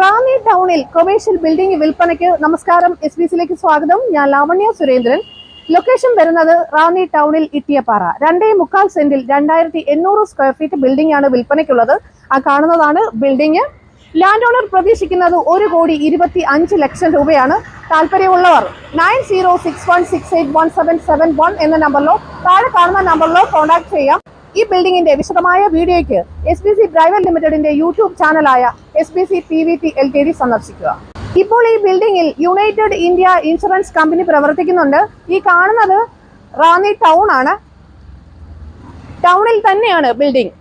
റാന്നി ടൗണിൽ commercial building വിൽപ്പനയ്ക്ക് നമസ്കാരം എസ് ബി സിയിലേക്ക് സ്വാഗതം. ഞാൻ ലാവണ്യ സുരേന്ദ്രൻ. ലൊക്കേഷൻ വരുന്നത് റാന്നി ടൗണിൽ ഇട്ടിയപ്പാറ. രണ്ടേ മുക്കാൽ സെന്റിൽ രണ്ടായിരത്തി എണ്ണൂറ് സ്ക്വയർ ഫീറ്റ് ബിൽഡിംഗ് ആണ് വിൽപ്പനയ്ക്കുള്ളത്. ആ കാണുന്നതാണ് ബിൽഡിംഗ്. ലാൻഡ് ഓണർ പ്രതീക്ഷിക്കുന്നത് ഒരു കോടി ഇരുപത്തി അഞ്ച് ലക്ഷം രൂപയാണ്. താല്പര്യമുള്ളവർ nine zero six one six eight one seven seven one എന്ന നമ്പറിലോ താഴെ കാണുന്ന നമ്പറിലോ കോൺടാക്ട് ചെയ്യാം. ഈ ബിൽഡിംഗിന്റെ വിശദമായ വീഡിയോയ്ക്ക് എസ് ബി സി പ്രൈവറ്റ് ലിമിറ്റഡിന്റെ YouTube ചാനലായ S B C P V T L T D സന്ദർശിക്കുക. ഇപ്പോൾ ഈ ബിൽഡിംഗിൽ യുണൈറ്റഡ് ഇന്ത്യ ഇൻഷുറൻസ് കമ്പനി പ്രവർത്തിക്കുന്നുണ്ട്. ഈ കാണുന്നത് റാന്നി ടൗൺ ആണ്. ടൗണിൽ തന്നെയാണ് ബിൽഡിംഗ്.